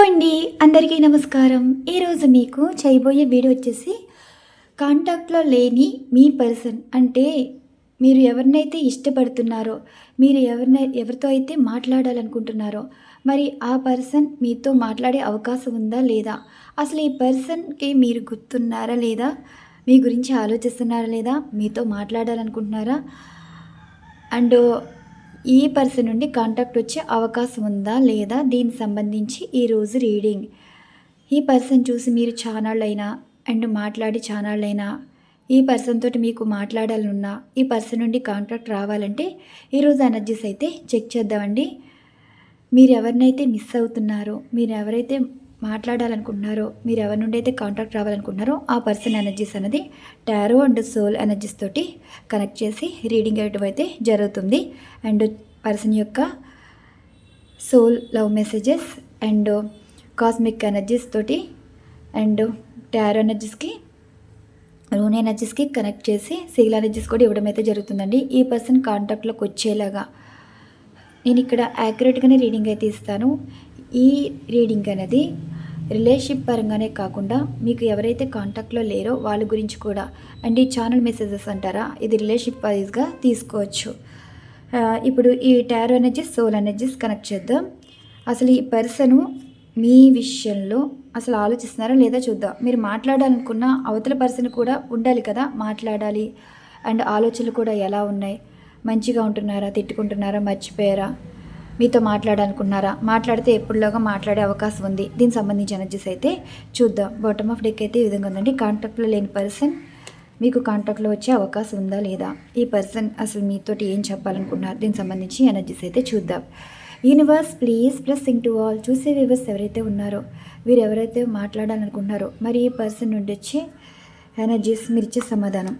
అండి అందరికీ నమస్కారం. ఈరోజు మీకు చేయబోయే వీడియో వచ్చేసి కాంటాక్ట్లో లేని మీ పర్సన్ అంటే మీరు ఎవరినైతే ఇష్టపడుతున్నారో మీరు ఎవరినై ఎవరితో అయితే మాట్లాడాలనుకుంటున్నారో మరి ఆ పర్సన్ మీతో మాట్లాడే అవకాశం ఉందా లేదా? అసలు ఈ పర్సన్కి మీరు గుర్తున్నారా లేదా? మీ గురించి ఆలోచిస్తున్నారా లేదా? మీతో మాట్లాడాలనుకుంటున్నారా? అండ్ ఈ పర్సన్ నుండి కాంటాక్ట్ వచ్చే అవకాశం ఉందా లేదా దీనికి సంబంధించి ఈరోజు రీడింగ్ ఈ పర్సన్ చూసి మీరు చానాళ్ళైనా అండ్ మాట్లాడి చానాళ్ళైనా ఈ పర్సన్ తోటి మీకు మాట్లాడాలనున్నా ఈ పర్సన్ నుండి కాంటాక్ట్ రావాలంటే ఈరోజు ఎనర్జీస్ అయితే చెక్ చేద్దామండి. మీరు ఎవరినైతే మిస్ అవుతున్నారో మీరు ఎవరైతే మాట్లాడాలనుకుంటున్నారో మీరు ఎవరి నుండి అయితే కాంటాక్ట్ రావాలనుకుంటున్నారో ఆ పర్సన్ ఎనర్జీస్ అనేది టారో అండ్ సోల్ ఎనర్జీస్ తోటి కనెక్ట్ చేసి రీడింగ్ అయ్యడం అయితే జరుగుతుంది. అండ్ పర్సన్ యొక్క soul love messages and cosmic energies తోటి అండ్ టారో ఎనర్జీస్కి రూన్ ఎనర్జీస్కి కనెక్ట్ చేసి సిగిల్ ఎనర్జీస్ కూడా ఇవ్వడం అయితే జరుగుతుందండి. ఈ పర్సన్ కాంటాక్ట్లోకి వచ్చేలాగా నేను ఇక్కడ యాక్యురేట్గానే రీడింగ్ అయితే ఇస్తాను. ఈ రీడింగ్ అనేది రిలేషన్షిప్ పరంగానే కాకుండా మీకు ఎవరైతే కాంటాక్ట్లో లేరో వాళ్ళ గురించి కూడా. అండ్ ఈ ఛానల్ మెసేజెస్ అంటారా? ఇది రిలేషన్షిప్ వైజ్గా తీసుకోవచ్చు. ఇప్పుడు ఈ tarot energies soul energies connect చేద్దాం. అసలు ఈ పర్సను మీ విషయంలో అసలు ఆలోచిస్తున్నారా లేదా చూద్దాం. మీరు మాట్లాడాలనుకున్న అవతల పర్సన్ కూడా ఉండాలి కదా మాట్లాడాలి. అండ్ ఆలోచనలు కూడా ఎలా ఉన్నాయి? మంచిగా ఉంటున్నారా? తిట్టుకుంటున్నారా? మర్చిపోయారా? మీతో మాట్లాడాలనుకున్నారా? మాట్లాడితే ఎప్పుడులాగా మాట్లాడే అవకాశం ఉంది. దీనికి సంబంధించి ఎనర్జీస్ అయితే చూద్దాం. బాటమ్ ఆఫ్ డెక్ అయితే ఈ విధంగా ఉందండి. కాంటాక్ట్లో లేని పర్సన్ మీకు కాంటాక్ట్లో వచ్చే అవకాశం ఉందా లేదా? ఈ పర్సన్ అసలు మీతోటి ఏం చెప్పాలనుకున్నారు? దీనికి సంబంధించి ఎనర్జీస్ అయితే చూద్దాం. Universe please blessing to all చూసే వ్యూవర్స్ ఎవరైతే ఉన్నారో వీరు ఎవరైతే మాట్లాడాలనుకుంటున్నారో మరి ఈ పర్సన్ నుండి వచ్చే ఎనర్జీస్ మీరు ఇచ్చే సమాధానం.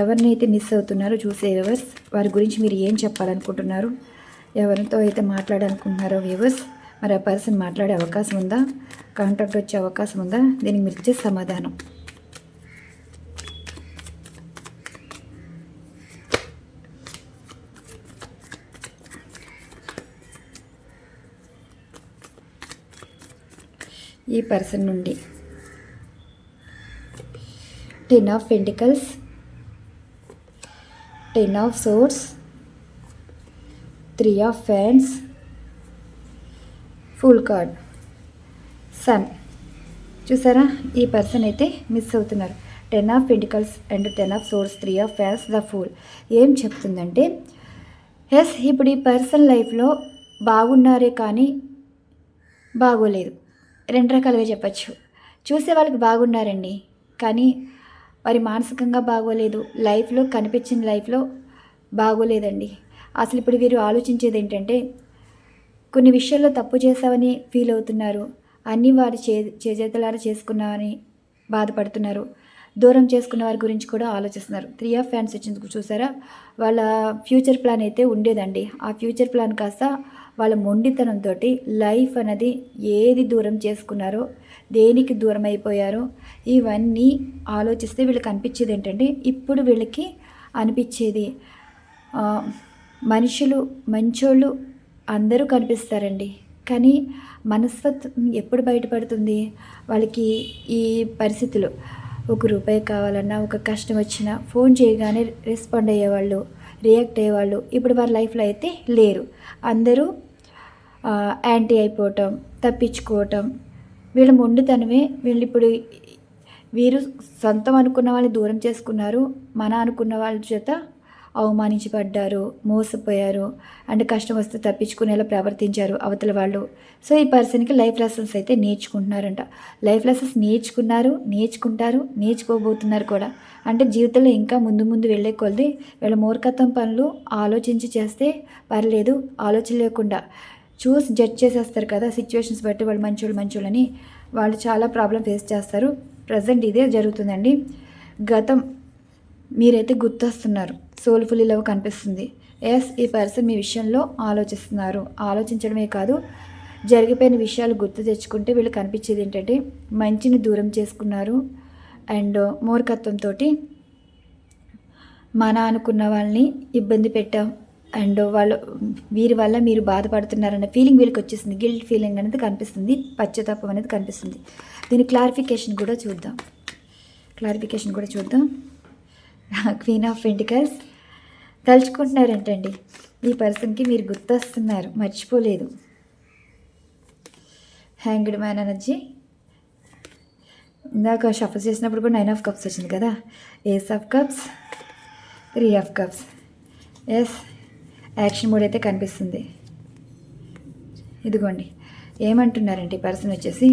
ఎవరినైతే మిస్ అవుతున్నారో చూసే వ్యూవర్స్ వారి గురించి మీరు ఏం చెప్పాలనుకుంటున్నారు? ఎవరితో అయితే మాట్లాడాలనుకుంటున్నారో వ్యూవర్స్ మరి ఆ పర్సన్ మాట్లాడే అవకాశం ఉందా? కాంటాక్ట్ వచ్చే అవకాశం ఉందా? దీనికి మీరు ఇచ్చే సమాధానం. ఈ పర్సన్ నుండి ten of pentacles ten of swords three of fans fool card sun చూసారా? ఈ పర్సన్ అయితే మిస్ అవుతున్నారు. Ten of pentacles and ten of swords three of fans the fool ఏం చెప్తుందంటే ఎస్ ఇప్పుడు ఈ పర్సన్ లైఫ్లో బాగున్నారే కానీ బాగోలేదు. రెండు రకాలుగా చెప్పచ్చు. చూసే వాళ్ళకి బాగున్నారండి కానీ వారి మానసికంగా బాగోలేదు. లైఫ్లో కనిపించిన లైఫ్లో బాగోలేదండి. అసలు ఇప్పుడు వీరు ఆలోచించేది ఏంటంటే కొన్ని విషయాల్లో తప్పు చేశామని ఫీల్ అవుతున్నారు. అన్నీ వారి చే చేజేతలారా చేసుకున్నామని బాధపడుతున్నారు. దూరం చేసుకున్న వారి గురించి కూడా ఆలోచిస్తున్నారు. త్రీ ఆఫ్ ఫ్యాన్స్ వచ్చినందుకు చూసారా? వాళ్ళ ఫ్యూచర్ ప్లాన్ అయితే ఉండేదండి. ఆ ఫ్యూచర్ ప్లాన్ కాస్త వాళ్ళ మొండితనంతో లైఫ్ అనేది ఏది దూరం చేసుకున్నారో దేనికి దూరం అయిపోయారో ఇవన్నీ ఆలోచిస్తే వీళ్ళకి అనిపించేది ఏంటంటే ఇప్పుడు వీళ్ళకి అనిపించేది మనుషులు మంచోళ్ళు అందరూ కనిపిస్తారండి. కానీ మనస్తత్వం ఎప్పుడు బయటపడుతుంది? వాళ్ళకి ఈ పరిస్థితులు. ఒక రూపాయి కావాలన్నా ఒక కష్టం వచ్చినా ఫోన్ చేయగానే రెస్పాండ్ అయ్యేవాళ్ళు రియాక్ట్ అయ్యేవాళ్ళు ఇప్పుడు వారి లైఫ్లో అయితే లేరు. అందరూ యాంటీ అయిపోవటం తప్పించుకోవటం వీళ్ళ మొండితనమే వీళ్ళు ఇప్పుడు వీరు సొంతం అనుకున్న వాళ్ళని దూరం చేసుకున్నారు. మన అనుకున్న వాళ్ళ చేత అవమానించబడ్డారు మోసపోయారు అండ్ కష్టం వస్తే తప్పించుకునేలా ప్రవర్తించారు అవతల వాళ్ళు. సో ఈ పర్సన్కి లైఫ్ లెసన్స్ అయితే నేర్చుకుంటున్నారంట. లైఫ్ లెసన్స్ నేర్చుకున్నారు నేర్చుకుంటారు నేర్చుకోబోతున్నారు కూడా. అంటే జీవితంలో ఇంకా ముందు ముందు వెళ్ళే కొలది వీళ్ళ మూర్ఖత్వం పనులు ఆలోచించి చేస్తే పర్లేదు ఆలోచన లేకుండా చూసి జడ్జ్ చేసేస్తారు కదా సిచ్యువేషన్స్ బట్టి వాళ్ళు మంచోళ్ళు మంచోళ్ళని. వాళ్ళు చాలా ప్రాబ్లం ఫేస్ చేస్తారు. ప్రజెంట్ ఇదే జరుగుతుందండి. గతం మీరైతే గుర్తొస్తున్నారు. సోల్ఫుల్ లవ్ కనిపిస్తుంది. ఎస్ ఈ పర్సన్ మీ విషయంలో ఆలోచిస్తున్నారు. ఆలోచించడమే కాదు జరిగిపోయిన విషయాలు గుర్తు తెచ్చుకుంటే వీళ్ళు కనిపించేది ఏంటంటే మంచిని దూరం చేసుకున్నారు. అండ్ మూర్ఖత్వంతో మన అనుకున్న వాళ్ళని ఇబ్బంది పెట్టాం. అండ్ వాళ్ళు వీరి వల్ల మీరు బాధపడుతున్నారన్న ఫీలింగ్ వీళ్ళకి వచ్చేసింది. గిల్ట్ ఫీలింగ్ అనేది కనిపిస్తుంది. పశ్చాత్తాపం అనేది కనిపిస్తుంది. దీని క్లారిఫికేషన్ కూడా చూద్దాం. క్లారిఫికేషన్ కూడా చూద్దాం. క్వీన్ ఆఫ్ పెంటికల్స్ తలుచుకుంటున్నారంటండి. ఈ పర్సన్కి మీరు గుర్తొస్తున్నారు. మర్చిపోలేదు. హ్యాంగ్డ్ మ్యాన్ ఎనర్జీ ఇందాక షఫల్ చేసినప్పుడు కూడా నైన్ ఆఫ్ కప్స్ వచ్చింది కదా? Ace of cups three of cups yes action mood అయితే కనిపిస్తుంది. ఇదిగోండి. ఏమంటున్నారంటే ఈ పర్సన్ వచ్చేసి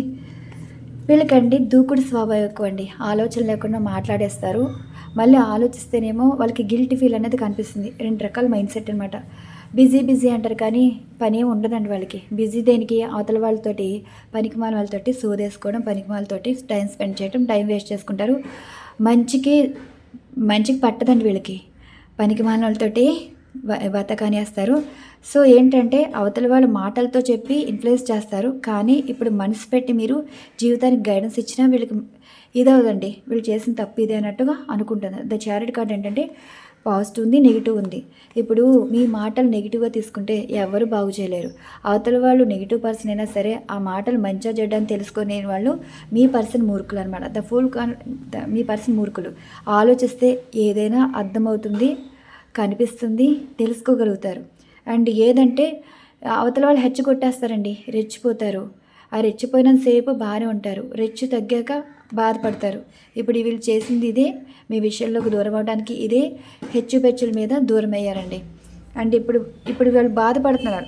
వీళ్ళకండి దూకుడు స్వభావం ఎక్కువ అండి ఆలోచన లేకుండా మాట్లాడేస్తారు. మళ్ళీ ఆలోచిస్తేనేమో వాళ్ళకి గిల్టీ ఫీల్ అనేది కనిపిస్తుంది. రెండు రకాల మైండ్ సెట్ అనమాట బిజీ బిజీ అంటారు కానీ పని ఏమి ఉండదండి వాళ్ళకి. బిజీ దేనికి? అవతల వాళ్ళతోటి పనికిమాల వాళ్ళతోటి సోదేసుకోవడం పనికిమాలతోటి టైం స్పెండ్ చేయడం టైం వేస్ట్ చేసుకుంటారు. మంచికి మంచికి పట్టదండి వీళ్ళకి. పనికిమాల వాళ్ళతోటి బతకానేస్తారు సో ఏంటంటే అవతల వాళ్ళ మాటలతో చెప్పి ఇన్ఫ్లుయెన్స్ చేస్తారు. కానీ ఇప్పుడు మనసు పెట్టి మీరు జీవితానికి గైడెన్స్ ఇచ్చినా వీళ్ళకి ఇదవదండి వీళ్ళు చేసిన తప్పు ఇదే అన్నట్టుగా అనుకుంటున్నారు. ద చారిటీ కార్డ్ ఏంటంటే పాజిటివ్ ఉంది నెగిటివ్ ఉంది. ఇప్పుడు మీ మాటలు నెగిటివ్గా తీసుకుంటే ఎవరు బాగు చేయలేరు. అవతల వాళ్ళు నెగిటివ్ పర్సన్ అయినా సరే ఆ మాటలు మంచిగా చెడ్డని తెలుసుకునే వాళ్ళు మీ పర్సన్ మూర్ఖులు అనమాట ద ఫుల్ కాన్ మీ పర్సన్ మూర్ఖులు. ఆలోచిస్తే ఏదైనా అర్థమవుతుంది. కనిపిస్తుంది తెలుసుకోగలుగుతారు. అండ్ ఏదంటే అవతల వాళ్ళు హెచ్చు కొట్టేస్తారండి రెచ్చిపోతారు. ఆ రెచ్చిపోయినంతసేపు బాగానే ఉంటారు. రెచ్చు తగ్గాక బాధపడతారు. ఇప్పుడు వీళ్ళు చేసింది ఇదే మీ విషయంలోకి దూరం అవడానికి ఇదే హెచ్చు పెచ్చుల మీద దూరం అయ్యారండి. అండ్ ఇప్పుడు ఇప్పుడు వాళ్ళు బాధపడుతున్నారు.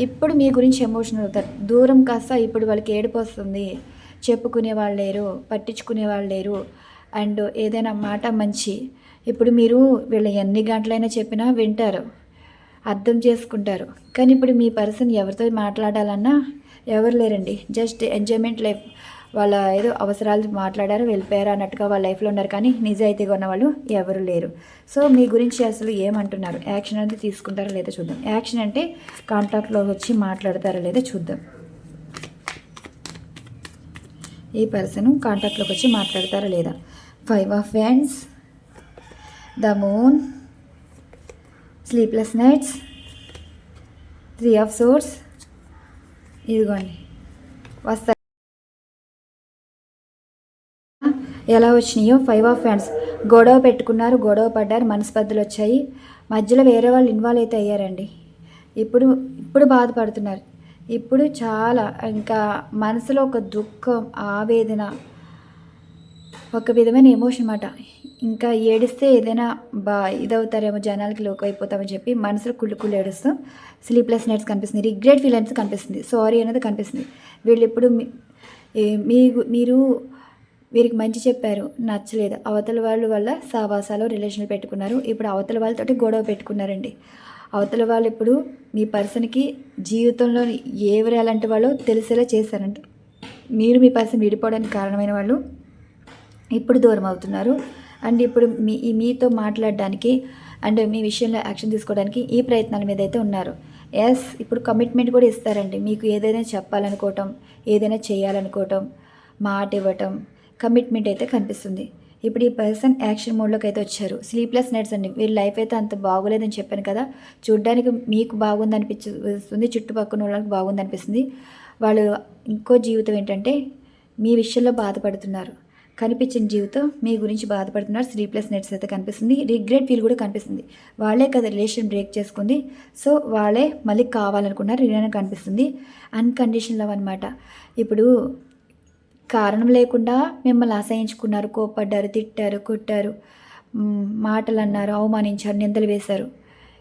ఇప్పుడు మీ గురించి ఎమోషనల్ అవుతారు. దూరం కాస్త ఇప్పుడు వాళ్ళకి ఏడుపు వస్తుంది. చెప్పుకునే వాళ్ళు లేరు పట్టించుకునే వాళ్ళు లేరు. అండ్ ఏదైనా మాట మంచి ఇప్పుడు మీరు వీళ్ళు ఎన్ని గంటలైనా చెప్పినా వింటారు అర్థం చేసుకుంటారు. కానీ ఇప్పుడు మీ పర్సన్ ఎవరితో మాట్లాడాలన్నా ఎవరు లేరండి. Just enjoyment life. వాళ్ళ ఏదో అవసరాలు మాట్లాడారు వెళ్ళిపోయారు అన్నట్టుగా వాళ్ళ లైఫ్లో ఉన్నారు. కానీ నిజాయితీగా ఉన్న వాళ్ళు ఎవరు లేరు. సో మీ గురించి అసలు ఏమంటున్నారు? యాక్షన్ అనేది తీసుకుంటారా లేదా చూద్దాం. యాక్షన్ అంటే కాంటాక్ట్లో వచ్చి మాట్లాడతారా లేదా చూద్దాం. ఈ పర్సన్ కాంటాక్ట్లోకి వచ్చి మాట్లాడతారా లేదా? Five of fans the moon sleepless nights three of swords ఇదిగోండి. వస్తాయి ఎలా వచ్చినాయో? ఫైవ్ ఆఫ్ ఫ్యాన్స్ గొడవ పెట్టుకున్నారు గొడవ పడ్డారు మనస్పర్ధలు వచ్చాయి. మధ్యలో వేరే వాళ్ళు ఇన్వాల్వ్ అయితే అయ్యారండి. ఇప్పుడు ఇప్పుడు బాధపడుతున్నారు. ఇప్పుడు చాలా ఇంకా మనసులో ఒక దుఃఖం ఆవేదన ఒక విధమైన ఎమోషన్ అన్నమాట ఇంకా ఏడిస్తే ఏదైనా బా ఇదవుతారేమో జనాలకి లోకు అయిపోతామని చెప్పి మనసులో కుళ్ళు కుళ్ళు ఏడుస్తూ స్లీప్లెస్ నైట్స్ కనిపిస్తుంది. రిగ్రెట్ ఫీలింగ్స్ కనిపిస్తుంది. సారీ అనేది కనిపిస్తుంది. వీళ్ళు ఇప్పుడు మీ మీ మీరు వీరికి మంచి చెప్పారు నచ్చలేదు. అవతల వాళ్ళు వల్ల సావాసాలు రిలేషన్లు పెట్టుకున్నారు. ఇప్పుడు అవతల వాళ్ళతోటి గొడవ పెట్టుకున్నారండి. అవతల వాళ్ళు ఇప్పుడు మీ పర్సన్కి జీవితంలో ఎవరు ఎలాంటి వాళ్ళో తెలిసేలా చేశారంట. మీరు మీ పర్సన్ విడిపోవడానికి కారణమైన వాళ్ళు ఇప్పుడు దూరం అవుతున్నారు. అండ్ ఇప్పుడు మీ ఈ మీతో మాట్లాడడానికి అండ్ మీ విషయంలో యాక్షన్ తీసుకోవడానికి ఈ ప్రయత్నాల మీద అయితే ఉన్నారు. ఎస్ ఇప్పుడు కమిట్మెంట్ కూడా ఇస్తారండి. మీకు ఏదైనా చెప్పాలనుకోవటం ఏదైనా చేయాలనుకోవటం మాట ఇవ్వటం కమిట్మెంట్ అయితే కనిపిస్తుంది. ఇప్పుడు ఈ పర్సన్ యాక్షన్ మోడ్లోకి అయితే వచ్చారు. స్లీప్లెస్ నైట్స్ అండి. వీరి లైఫ్ అయితే అంత బాగోలేదని చెప్పాను కదా. చూడ్డానికి మీకు బాగుంది అనిపిస్తుంది. చుట్టుపక్కల వాళ్ళకి బాగుంది అనిపిస్తుంది. వాళ్ళు ఇంకో జీవితం ఏంటంటే మీ విషయంలో బాధపడుతున్నారు. కనిపించిన జీవితం మీ గురించి బాధపడుతున్నారు. స్లీప్లెస్ నైట్స్ అయితే కనిపిస్తుంది. రిగ్రెట్ ఫీల్ కూడా కనిపిస్తుంది. వాళ్ళే కదా రిలేషన్ బ్రేక్ చేసుకుంది. సో వాళ్ళే మళ్ళీ కావాలనుకున్నారు. రిలేషన్ కనిపిస్తుంది. అన్కండిషన్ లవ్ అనమాట ఇప్పుడు కారణం లేకుండా మిమ్మల్ని అసహించుకున్నారు. కోప్పడ్డారు తిట్టారు కొట్టారు. మాటలు అన్నారు అవమానించారు నిందలు వేశారు.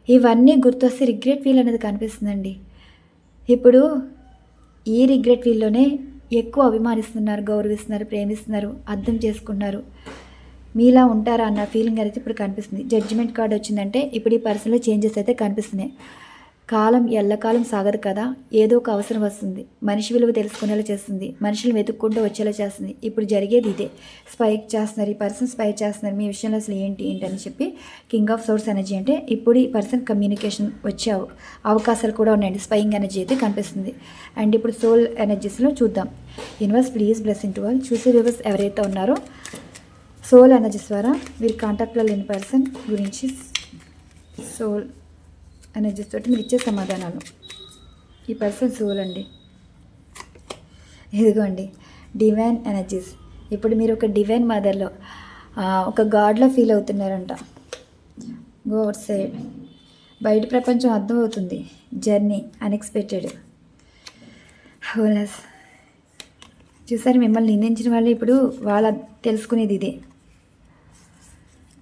ఇవన్నీ గుర్తొస్తే రిగ్రెట్ ఫీల్ అనేది కనిపిస్తుందండి. ఇప్పుడు ఈ రిగ్రెట్ ఫీల్లోనే ఎక్కువ అభిమానిస్తున్నారు గౌరవిస్తున్నారు ప్రేమిస్తున్నారు అర్థం చేసుకున్నారు మీలా ఉంటారా అన్న ఫీలింగ్ అయితే ఇప్పుడు కనిపిస్తుంది. జడ్జిమెంట్ కార్డ్ వచ్చిందంటే ఇప్పుడు ఈ పర్సన్లో చేంజెస్ అయితే కనిపిస్తున్నాయి. కాలం ఎల్లకాలం సాగదు కదా? ఏదో ఒక అవసరం వస్తుంది. మనిషి విలువ తెలుసుకునేలా చేస్తుంది. మనుషులు వెతుక్కుంటూ వచ్చేలా చేస్తుంది. ఇప్పుడు జరిగేది ఇదే. స్పైక్ చేస్తున్నారు. ఈ పర్సన్ స్పైక్ చేస్తున్నారు. మీ విషయంలో అసలు ఏంటి ఏంటి అని చెప్పి కింగ్ ఆఫ్ సోర్స్ ఎనర్జీ అంటే ఇప్పుడు ఈ పర్సన్ కమ్యూనికేషన్ వచ్చే అవకాశాలు కూడా ఉన్నాయండి. స్పైయింగ్ ఎనర్జీ అయితే కనిపిస్తుంది. అండ్ ఇప్పుడు సోల్ ఎనర్జీస్లో చూద్దాం. యూనివర్స్ ప్లీజ్ బ్లెస్సింగ్ టు వాళ్ళు చూసే వ్యూవర్స్ ఎవరైతే ఉన్నారో సోల్ ఎనర్జీస్ ద్వారా మీరు కాంటాక్ట్లో లేని పర్సన్ గురించి సోల్ ఎనర్జీస్ తోటి మీరు ఇచ్చే సమాధానాలు. ఈ పర్సన్ సోల్ అండి. ఇదిగోండి డివైన్ ఎనర్జీస్. ఇప్పుడు మీరు ఒక డివైన్ మదర్లో ఒక గాడ్లో ఫీల్ అవుతున్నారంట. Go outside. బయట ప్రపంచం అర్థమవుతుంది. Journey unexpected. హోలస్ చూసారు మిమ్మల్ని నిందించిన వాళ్ళు ఇప్పుడు వాళ్ళ తెలుసుకునేది ఇదే.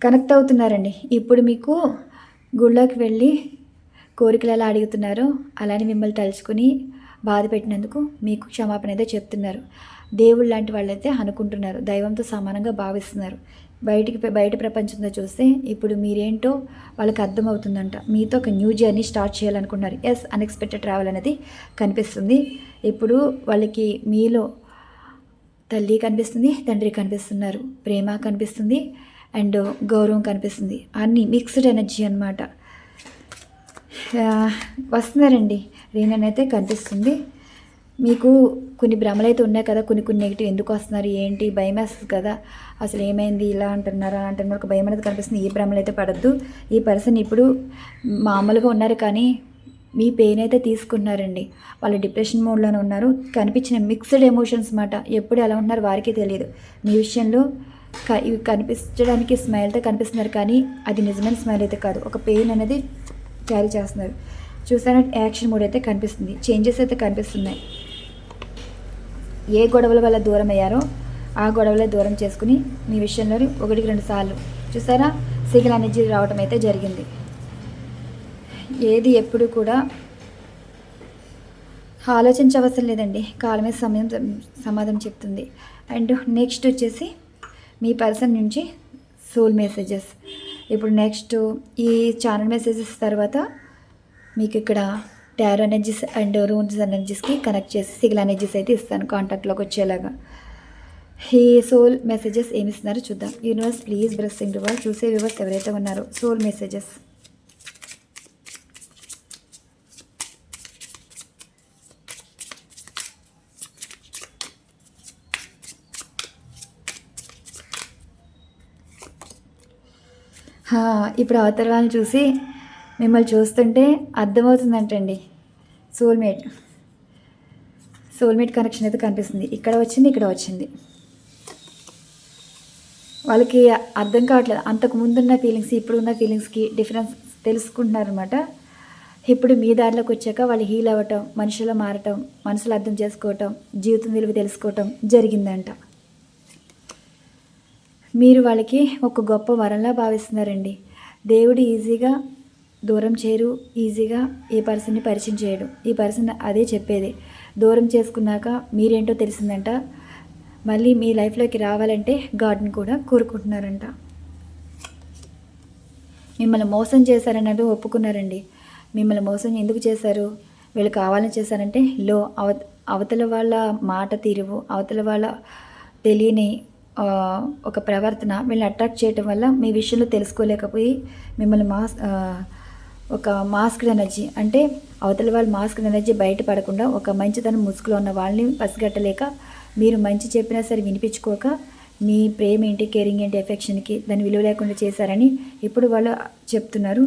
కనెక్ట్ అవుతున్నారండి. ఇప్పుడు మీకు గుళ్ళోకి వెళ్ళి కోరికలు ఎలా అడుగుతున్నారో. అలానే మిమ్మల్ని తలుచుకుని బాధ పెట్టినందుకు మీకు క్షమాపణ అయితే చెప్తున్నారు. దేవుడు లాంటి వాళ్ళైతే అనుకుంటున్నారు. దైవంతో సమానంగా భావిస్తున్నారు. బయటికి బయట ప్రపంచంలో చూస్తే ఇప్పుడు మీరేంటో వాళ్ళకి అర్థమవుతుందంట. మీతో ఒక న్యూ జర్నీ స్టార్ట్ చేయాలనుకుంటున్నారు. ఎస్ అన్ఎక్స్పెక్టెడ్ ట్రావెల్ అనేది కనిపిస్తుంది. ఇప్పుడు వాళ్ళకి మీలో తల్లి కనిపిస్తుంది తండ్రి కనిపిస్తున్నారు ప్రేమ కనిపిస్తుంది అండ్ గౌరవం కనిపిస్తుంది. అన్నీ మిక్స్డ్ ఎనర్జీ అనమాట వస్తున్నారండి. రీననైతే అయితే కనిపిస్తుంది. మీకు కొన్ని భ్రమలు అయితే ఉన్నాయి కదా కొన్ని కొన్ని నెగిటివ్ ఎందుకు వస్తున్నారు ఏంటి? భయం వేస్తుంది కదా. అసలు ఏమైంది ఇలా అంటున్నారు అలా అంటున్నారు ఒక భయం అనేది కనిపిస్తుంది. ఈ భ్రమలు అయితే పడద్దు. ఈ పర్సన్ ఇప్పుడు మామూలుగా ఉన్నారు కానీ మీ పెయిన్ అయితే తీసుకున్నారండి. వాళ్ళు డిప్రెషన్ మోడ్లోనే ఉన్నారు. కనిపించిన మిక్స్డ్ ఎమోషన్స్ మాట. ఎప్పుడు ఎలా ఉన్నారు వారికి తెలియదు. మీ విషయంలో క ఇవి కనిపించడానికి స్మైల్తో కనిపిస్తున్నారు కానీ అది నిజమైన స్మైల్ అయితే కాదు. ఒక పెయిన్ అనేది క్యారీ చేస్తున్నారు. చూసానంటే యాక్షన్ మూడ్ అయితే కనిపిస్తుంది. చేంజెస్ అయితే కనిపిస్తున్నాయి. ఏ గొడవల వల్ల దూరం అయ్యారో ఆ గొడవలే దూరం చేసుకుని మీ విషయంలో ఒకటికి రెండు సార్లు. చూసారా? సిగల్ ఎనర్జీ రావటం అయితే జరిగింది. ఏది ఎప్పుడు కూడా ఆలోచించవసరం లేదండి. కాలమే సమయం సమాధానం చెప్తుంది. అండ్ నెక్స్ట్ వచ్చేసి మీ పర్సన్ నుంచి సోల్ మెసేజెస్. ఇప్పుడు నెక్స్ట్ ఈ ఛానల్ మెసేజెస్ తర్వాత మీకు ఇక్కడ టారో ఎనర్జీస్ అండ్ రూన్స్ ఎనర్జీస్కి కనెక్ట్ చేసి సిగిల్ ఎనర్జీస్ అయితే ఇస్తాను కాంటాక్ట్లోకి వచ్చేలాగా. ఈ సోల్ మెసేజెస్ ఏమి ఇస్తున్నారో చూద్దాం. యూనివర్స్ ప్లీజ్ బ్రెస్సింగ్ టు చూసే వివర్స్ ఎవరైతే ఉన్నారో సోల్ మెసేజెస్ ఇప్పుడు అవతల వాళ్ళని చూసి మిమ్మల్ని చూస్తుంటే అర్థమవుతుందంటండి. సోల్మేట్. సోల్మేట్ కనెక్షన్ అయితే కనిపిస్తుంది. ఇక్కడ వచ్చింది ఇక్కడ వచ్చింది. వాళ్ళకి అర్థం కావట్లేదు. అంతకు ముందున్న ఫీలింగ్స్ ఇప్పుడున్న ఫీలింగ్స్కి డిఫరెన్స్ తెలుసుకుంటున్నారనమాట ఇప్పుడు మీ దారిలోకి వచ్చాక వాళ్ళు హీల్ అవ్వటం మనుషులు మారటం మనసులు అర్థం చేసుకోవటం జీవితం విలువ తెలుసుకోవటం జరిగిందంట. మీరు వాళ్ళకి ఒక గొప్ప వరంలా భావిస్తున్నారండి. దేవుడు ఈజీగా దూరం చేయరు ఈజీగా ఈ పర్సన్ని పరిచయం చేయడు. ఈ పర్సన్ అదే చెప్పేది. దూరం చేసుకున్నాక మీరేంటో తెలిసిందంట. మళ్ళీ మీ లైఫ్లోకి రావాలంటే గాడ్ని కూడా కోరుకుంటున్నారంట. మిమ్మల్ని మోసం చేశారన్నట్టు ఒప్పుకున్నారండి. మిమ్మల్ని మోసం ఎందుకు చేశారు? వీళ్ళు కావాలని చేశారంటే లో అవ అవతల వాళ్ళ మాట తీరువు అవతల వాళ్ళ తెలియని ఒక ప్రవర్తన వీళ్ళని అట్రాక్ట్ చేయటం వల్ల మీ విషయంలో తెలుసుకోలేకపోయి మిమ్మల్ని మాస్ ఒక మాస్క్ ఎనర్జీ అంటే అవతల వాళ్ళ మాస్క్ ఎనర్జీ బయటపడకుండా ఒక మంచితనం ముసుగులో ఉన్న వాళ్ళని పసిగట్టలేక మీరు మంచి చెప్పినా సరే వినిపించుకోక మీ ప్రేమ ఏంటి కేరింగ్ ఏంటి ఎఫెక్షన్కి దాన్ని విలువ లేకుండా చేశారని ఇప్పుడు వాళ్ళు చెప్తున్నారు.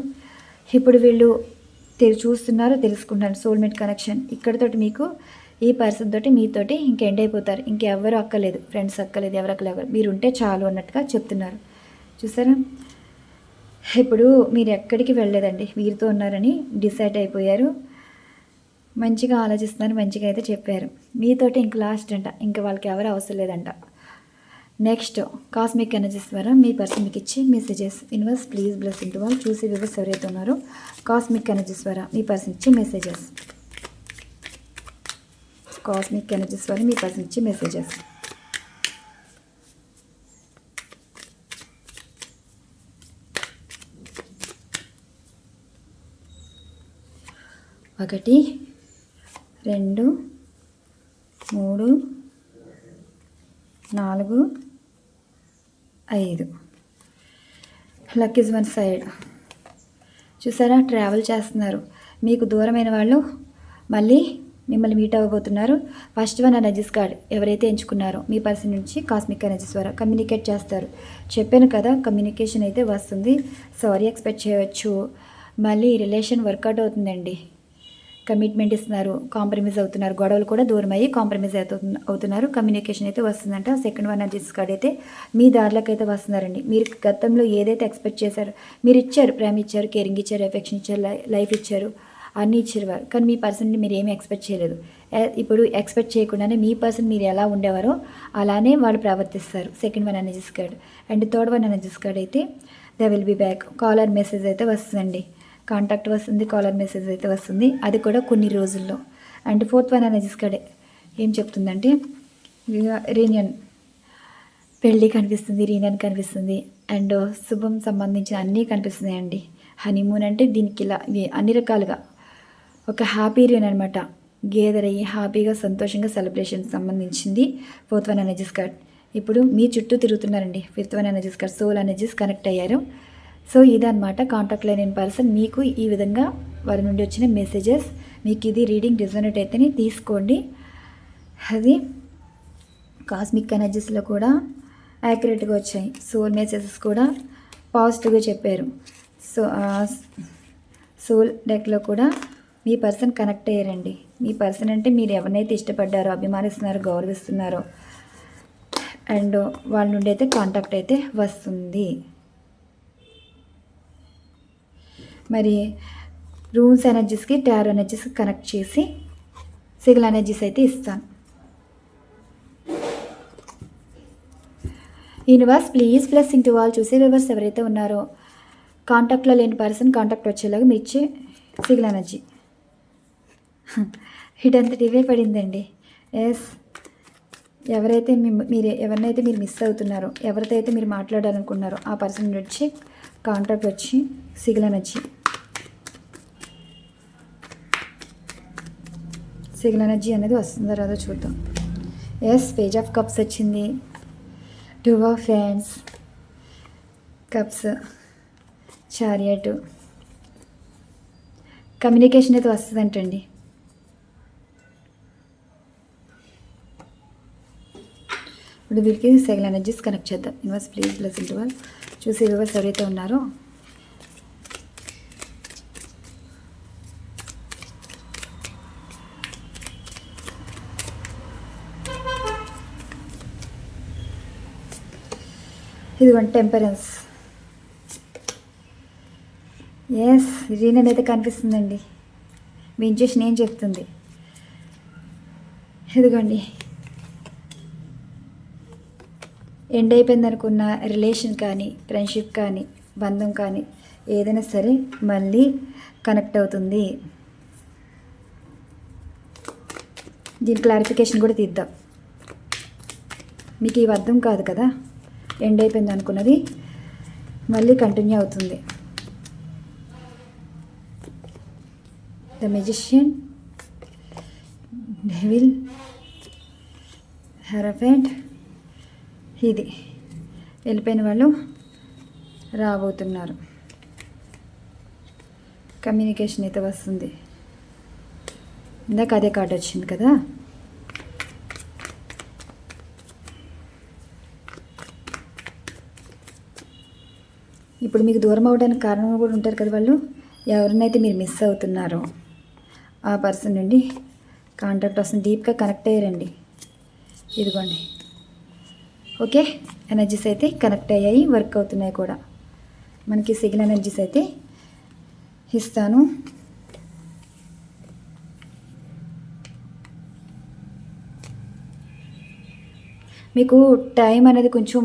ఇప్పుడు వీళ్ళు చూస్తున్నారు తెలుసుకుంటారు సోల్మేట్ కనెక్షన్ ఇక్కడతోటి మీకు ఈ పర్సన్ తోటి మీతోటి ఇంకెండ్ అయిపోతారు ఇంకెవరు అక్కలేదు ఫ్రెండ్స్ అక్కలేదు ఎవరు అక్కలేదు మీరు ఉంటే చాలు అన్నట్టుగా చెప్తున్నారు. చూసారా? ఇప్పుడు మీరు ఎక్కడికి వెళ్ళలేదండి. వీరితో ఉన్నారని డిసైడ్ అయిపోయారు. మంచిగా ఆలోచిస్తున్నారు. మంచిగా అయితే చెప్పారు. మీతోటి ఇంక లాస్ట్ అంట. ఇంక వాళ్ళకి ఎవరు అవసరం లేదంట. నెక్స్ట్ కాస్మిక్ ఎనర్జీస్ ద్వారా మీ పర్సన్ మీకు ఇచ్చి messages. Universe please bless into వాళ్ళు. చూసి వివర్స్ ఎవరైతే ఉన్నారో కాస్మిక్ ఎనర్జీస్ ద్వారా మీ పర్సన్ ఇచ్చి మెసేజెస్. కాస్మిక్ ఎనర్జీస్ ద్వారా మీ పర్సన్ ఇచ్చే మెసేజెస్ ఒకటి రెండు మూడు నాలుగు ఐదు. లక్ ఇస్ వన్ సైడ్ చూసారా? ట్రావెల్ చేస్తున్నారు. మీకు దూరమైన వాళ్ళు మళ్ళీ మిమ్మల్ని మీట్ అవ్వబోతున్నారు. ఫస్ట్ వన్ ఎనర్జీస్ కార్డ్ ఎవరైతే ఎంచుకున్నారో మీ పర్సన్ నుంచి కాస్మిక్ ఎనర్జీస్ ద్వారా కమ్యూనికేట్ చేస్తారు. చెప్పాను కదా కమ్యూనికేషన్ అయితే వస్తుంది. సారీ ఎక్స్పెక్ట్ చేయవచ్చు మళ్ళీ రిలేషన్ వర్కౌట్ అవుతుందండి. కమిట్మెంట్ ఇస్తున్నారు కాంప్రమైజ్ అవుతున్నారు. గొడవలు కూడా దూరం అయ్యి కాంప్రమైజ్ అవుతున్న అవుతున్నారు. కమ్యూనికేషన్ అయితే వస్తుందంట. సెకండ్ వన్ ఎనర్జీస్ కార్డ్ అయితే మీ దారిలోకి అయితే వస్తున్నారండి. మీరు గతంలో ఏదైతే ఎక్స్పెక్ట్ చేశారో మీరు ఇచ్చారు ప్రేమ ఇచ్చారు కేరింగ్ ఇచ్చారు ఎఫెక్షన్ ఇచ్చారు లైఫ్ ఇచ్చారు అన్నీ ఇచ్చేవారు కానీ మీ పర్సన్ని మీరు ఏమీ ఎక్స్పెక్ట్ చేయలేదు. ఇప్పుడు ఎక్స్పెక్ట్ చేయకుండానే మీ పర్సన్ మీరు ఎలా ఉండేవారో అలానే వాళ్ళు ప్రవర్తిస్తారు. Second one energies card and third one energies card అయితే the will be back caller message అయితే వస్తుందండి. కాంటాక్ట్ వస్తుంది కాలర్ మెసేజ్ అయితే వస్తుంది. అది కూడా కొన్ని రోజుల్లో. అండ్ ఫోర్త్ వన్ ఎనర్జీస్ కార్డే ఏం చెప్తుందంటే రీనియన్ పెళ్ళి కనిపిస్తుంది రీనియన్ కనిపిస్తుంది. అండ్ శుభం సంబంధించిన అన్నీ కనిపిస్తున్నాయండి. హనీమూన్ అంటే దీనికి ఇలా అన్ని రకాలుగా. ఒక హ్యాపీ రీన్ అనమాట గేదర్ అయ్యి హ్యాపీగా సంతోషంగా సెలబ్రేషన్ సంబంధించింది ఫోర్త్ వన్ ఎనర్జీస్ కార్డ్ ఇప్పుడు మీ చుట్టూ తిరుగుతున్నారండి. Fifth one energies card soul energies connect అయ్యారు. సో ఇదనమాట కాంటాక్ట్ లేని పర్సన్ మీకు ఈ విధంగా వారి నుండి వచ్చిన మెసేజెస్ మీకు ఇది రీడింగ్ రిజనరేట్ అయితేనే తీసుకోండి. అది కాస్మిక్ ఎనర్జీస్లో కూడా యాక్యురేట్గా వచ్చాయి. సోల్ మెసేజెస్ కూడా పాజిటివ్గా చెప్పారు. సో సోల్ డెక్లో కూడా మీ పర్సన్ కనెక్ట్ అయ్యారండి. మీ పర్సన్ అంటే మీరు ఎవరినైతే ఇష్టపడ్డారో అభిమానిస్తున్నారో గౌరవిస్తున్నారో అండ్ వాళ్ళ నుండి అయితే కాంటాక్ట్ అయితే వస్తుంది. మరి రూమ్స్ ఎనర్జీస్కి టారో ఎనర్జీస్కి కనెక్ట్ చేసి సిగిల్ ఎనర్జీస్ అయితే ఇస్తాను. యూనివర్స్ ప్లీజ్ ప్లస్ ఇంటి వాళ్ళు చూసే వివర్స్ ఎవరైతే ఉన్నారో కాంటాక్ట్లో లేని పర్సన్ కాంటాక్ట్ వచ్చేలాగా మీరు ఇచ్చే సిగిల్ ఎనర్జీ ఇటంతటి ఇవే పడిందండి. ఎస్ ఎవరైతే మీ మీరు ఎవరినైతే మీరు మిస్ అవుతున్నారో ఎవరితో అయితే మీరు మాట్లాడాలనుకున్నారో ఆ పర్సన్ వచ్చి కాంటాక్ట్ వచ్చి సిగిల్ ఎనర్జీ సిగిల్ ఎనర్జీ అనేది వస్తుందో. రాదో చూద్దాం. ఎస్ పేజ్ ఆఫ్ కప్స్ వచ్చింది. Two of fans cups chariot communication అయితే వస్తుందంటండి. ఇప్పుడు వీరికి సెగల్ ఎనర్జీస్ కనెక్ట్ చేద్దాం. యూనివర్స్ ప్లీజ్ ప్లస్ ఇంటూ వాళ్ళు చూసి యూనివర్స్ ఎవరైతే ఉన్నారో. ఇదిగోండి టెంపరెన్స్ ఎస్ రీన్ అనేది కనిపిస్తుందండి. మీ ఇంజెక్షన్ ఏం చెప్తుంది? ఇదిగోండి. ఎండ్ అయిపోయింది అనుకున్న రిలేషన్ కానీ ఫ్రెండ్షిప్ కానీ బంధం కానీ ఏదైనా సరే మళ్ళీ కనెక్ట్ అవుతుంది. దీని క్లారిఫికేషన్ కూడా తీద్దాం. మీకు ఇవి అర్థం కాదు కదా? ఎండ్ అయిపోయింది అనుకున్నది మళ్ళీ కంటిన్యూ అవుతుంది. ద మెజిషియన్ డెవిల్ హెరఫెంట్ ఇది. వెళ్ళిపోయిన వాళ్ళు రాబోతున్నారు. కమ్యూనికేషన్ అయితే వస్తుంది. ఇందాక అదే కార్డు వచ్చింది కదా? ఇప్పుడు మీకు దూరం అవడానికి కారణం కూడా ఉంటారు కదా వాళ్ళు. ఎవరినైతే మీరు మిస్ అవుతున్నారో ఆ పర్సన్ నుండి కాంటాక్ట్ వస్తుంది డీప్గా కనెక్ట్ అయ్యారండి. ఇదిగోండి. ఓకే? ఎనర్జీస్ అయితే కనెక్ట్ అయ్యాయి వర్క్ అవుతున్నాయి కూడా. మనకి సిగిల్ ఎనర్జీస్ అయితే ఇస్తాను. మీకు టైం అనేది కొంచెం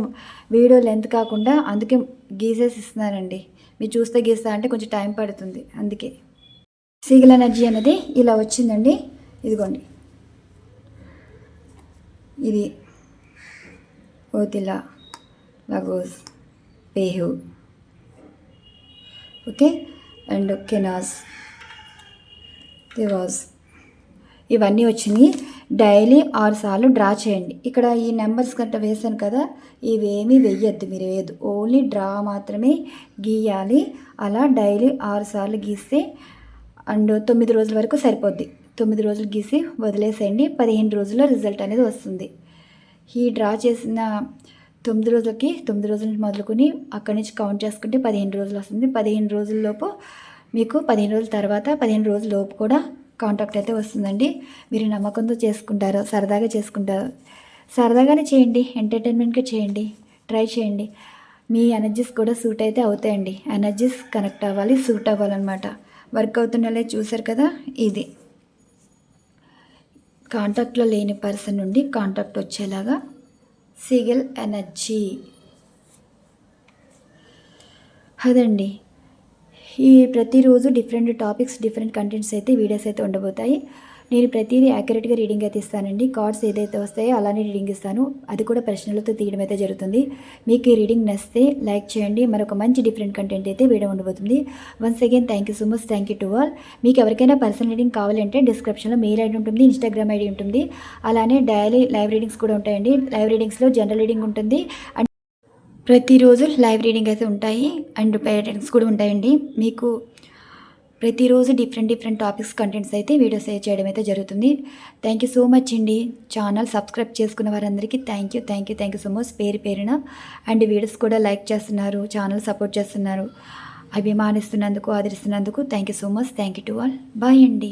వీడియో లెంత్ కాకుండా అందుకే గీసేసి ఇస్తున్నానండి. మీరు చూస్తే గీస్తా అంటే కొంచెం టైం పడుతుంది. అందుకే. సిగిల్ ఎనర్జీ అనేది ఇలా వచ్చిందండి. ఇదిగోండి. ఇది ఓతిల లగోస్ పేహు ఓకే అండ్ కెనాస్ దివాస్ ఇవన్నీ వచ్చినాయి డైలీ ఆరు సార్లు డ్రా చేయండి. ఇక్కడ ఈ నెంబర్స్ గంట వేసాను కదా ఇవేమీ వేయద్దు మీరు వేయద్దు. ఓన్లీ డ్రా మాత్రమే గీయాలి. అలా డైలీ ఆరు సార్లు గీస్తే అండ్ తొమ్మిది రోజుల వరకు సరిపోద్ది. తొమ్మిది రోజులు గీసి వదిలేసేయండి. పదిహేను రోజుల్లో రిజల్ట్ అనేది వస్తుంది. ఈ డ్రా చేసిన తొమ్మిది రోజులకి తొమ్మిది రోజుల నుంచి మొదలుకొని అక్కడి నుంచి కౌంట్ చేసుకుంటే పదిహేను రోజులు వస్తుంది. పదిహేను రోజుల్లోపు మీకు పదిహేను రోజుల తర్వాత పదిహేను రోజుల లోపు కూడా కాంటాక్ట్ అయితే వస్తుందండి. మీరు నమ్మకంతో చేసుకుంటారు సరదాగా చేసుకుంటారు సరదాగానే చేయండి. ఎంటర్టైన్మెంట్గా చేయండి. ట్రై చేయండి. మీ ఎనర్జీస్ కూడా సూట్ అయితే అవుతాయండి. ఎనర్జీస్ కనెక్ట్ అవ్వాలి సూట్ అవ్వాలన్నమాట. వర్క్ అవుతున్నలే చూసారు కదా ఇది. కాంటాక్ట్లో లేని పర్సన్ నుండి కాంటాక్ట్ వచ్చేలాగా సిగల్ ఎనర్జీ. అదండి. ఈ ప్రతిరోజు డిఫరెంట్ టాపిక్స్ డిఫరెంట్ కంటెంట్స్ అయితే వీడియోస్ అయితే ఉండబోతాయి. నేను ప్రతిదీ యాక్యురేట్గా రీడింగ్ అయితే ఇస్తానండి. కార్డ్స్ ఏదైతే వస్తాయో అలానే రీడింగ్ ఇస్తాను. అది కూడా ప్రశ్నలతో తీయడం అయితే జరుగుతుంది. మీకు ఈ రీడింగ్ నచ్చితే లైక్ చేయండి. మరొక మంచి డిఫరెంట్ కంటెంట్ అయితే వీడియో ఉండబోతుంది. Once again thank you so much thank you to all మీకు ఎవరికైనా పర్సనల్ రీడింగ్ కావాలంటే డిస్క్రిప్షన్లో మెయిల్ ఐడి ఉంటుంది ఇన్స్టాగ్రామ్ ఐడి ఉంటుంది. అలానే డైలీ లైవ్ రీడింగ్స్ కూడా ఉంటాయండి. లైవ్ రీడింగ్స్లో జనరల్ రీడింగ్ ఉంటుంది. అండ్ ప్రతిరోజు లైవ్ రీడింగ్ అయితే ఉంటాయి. అండ్ పేరెంట్స్ కూడా ఉంటాయండి. మీకు ప్రతిరోజు డిఫరెంట్ డిఫరెంట్ టాపిక్స్ కంటెంట్స్ అయితే వీడియోస్ చేయడం అయితే జరుగుతుంది. థ్యాంక్ యూ సో మచ్ అండి. ఛానల్ సబ్స్క్రైబ్ చేసుకున్న వారందరికీ thank you thank you thank you so much పేరు పేరున. అండ్ వీడియోస్ కూడా లైక్ చేస్తున్నారు ఛానల్ సపోర్ట్ చేస్తున్నారు. అభిమానిస్తున్నందుకు ఆదరిస్తున్నందుకు thank you so much thank you to all bye అండి.